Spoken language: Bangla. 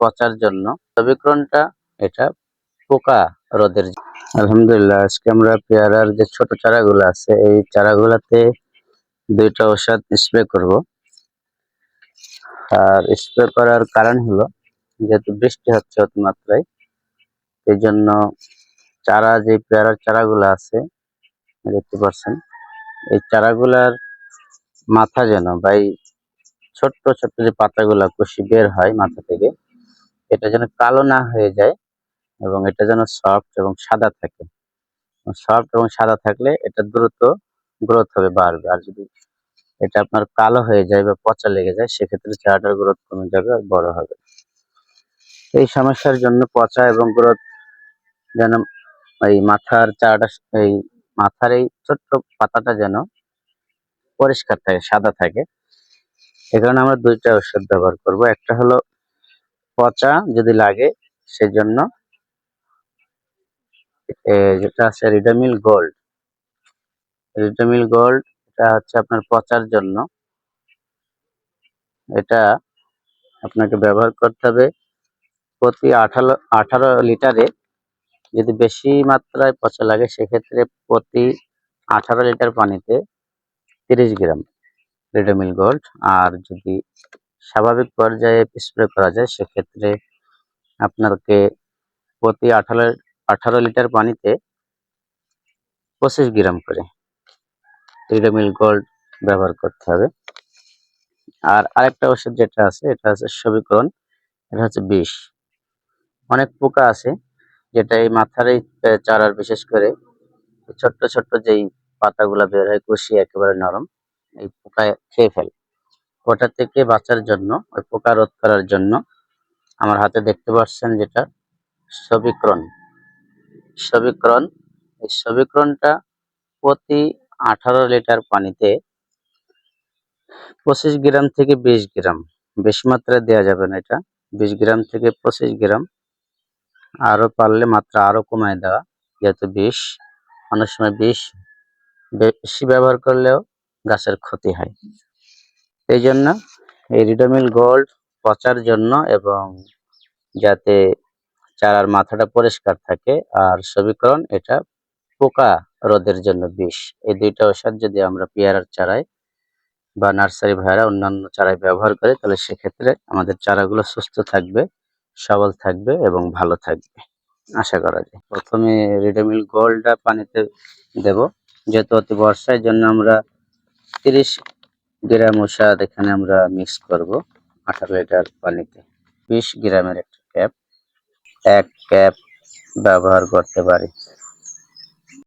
পচার জন্য। সবিক্রনটা এটা পোকা রোদের আলহামদুলিল্লাহ, আজকে আমরা পেয়ারার যে ছোট চারাগুলো আছে, এই চারাগুলাতে দুইটা ওষুধ স্প্রে করব। আর স্প্রে করার কারণ হলো, যেহেতু বৃষ্টি হচ্ছে অতিমাত্রায় এই জন্য চারা, যে পেয়ারার চারাগুলো আছে, দেখতে পাচ্ছেন, এই চারাগুলার মাথা যেন বা এই ছোট্ট ছোট্ট যে পাতাগুলা কুশি বের হয় মাথা থেকে এটা যেন কালো না হয়ে যায় এবং এটা যেন সফট এবং সাদা থাকে। সফট এবং সাদা থাকলে এটা দ্রুত গ্রোথ হবে, বাড়বে। আর যদি এটা আপনার কালো হয়ে যায় বা পচা লেগে যায়, সেক্ষেত্রে চারাটার গ্রোথ কমে যাবে আর বড় হবে এই সমস্যার জন্য পচা এবং গ্রোথ যেন এই মাথার চারাটা, এই মাথার এই ছোট্ট পাতাটা যেন পরিষ্কার থাকে, সাদা থাকে, এ কারণে আমরা দুইটা ওষুধ ব্যবহার করব। একটা হলো পচা যদি লাগে, সেজন্য যেটা আছে রিডামিল গোল্ড রিডামিল গোল্ড এটা হচ্ছে আপনার পচার জন্য। এটা আপনাকে ব্যবহার করতে হবে প্রতি আঠারো আঠারো লিটারে। যদি বেশি মাত্রায় পচা লাগে, সেক্ষেত্রে প্রতি আঠারো লিটার পানিতে তিরিশ গ্রাম রিডামিল গোল্ড আর যদি স্বাভাবিক পর্যায়ে স্প্রে করা যায়, সেক্ষেত্রে আপনাকে প্রতি আঠারো আঠারো লিটার পানিতে পঁচিশ গ্রাম করে রিডামিল গোল্ড ব্যবহার করতে হবে। আর আরেকটা ওষুধ যেটা আছে, এটা হচ্ছে সবিকরণ এটা হচ্ছে বিষ। অনেক পোকা আছে যেটা এই মাথার এই চারার বিশেষ করে ছোট্ট ছোট্ট যেই পাতাগুলো বের হয়, কুশি একেবারে নরম, এই পোকায় খেয়ে ফেলে। ওটা থেকে বাঁচার জন্য, ওই পোকা রোধ করার জন্য আমার হাতে দেখতে পাচ্ছেন যেটা সবিক্রণ। সবিক্রণ, এই সবিক্রণটা প্রতি আঠারো লিটার পানিতে পঁচিশ গ্রাম থেকে বিশ গ্রাম, বেশি মাত্রায় দেওয়া যাবে না এটা, বিশ গ্রাম থেকে পঁচিশ গ্রাম। আরও পারলে মাত্রা আরও কমায় দেওয়া, যেহেতু বিষ, অনেক সময় বিষ বেশি ব্যবহার করলেও গাছের ক্ষতি হয়। এই জন্য এই রিডোমিল গোল্ড পচার জন্য এবং যাতে চারার মাথাটা পরিষ্কার থাকে আর সবীকরণ এটা পোকা রোদের জন্য বিষ। এই দুইটা ওষুধ যদি আমরা পেয়ারার চারায় বা নার্সারি ভাইরা অন্যান্য চারায় ব্যবহার করে, তাহলে সেক্ষেত্রে আমাদের চারাগুলো সুস্থ থাকবে, সবল থাকবে এবং ভালো থাকবে। আশা করা যায়। প্রথমে রিডোমিল গোল্ডটা পানিতে দেব। যেহেতু অতি বর্ষার জন্য আমরা তিরিশ গ্রাম ওষুধ এখানে আমরা মিক্স করব আঠারো লিটার পানিতে। বিশ গ্রামের একটা ক্যাপ এক ক্যাপ ব্যবহার করতে পারি।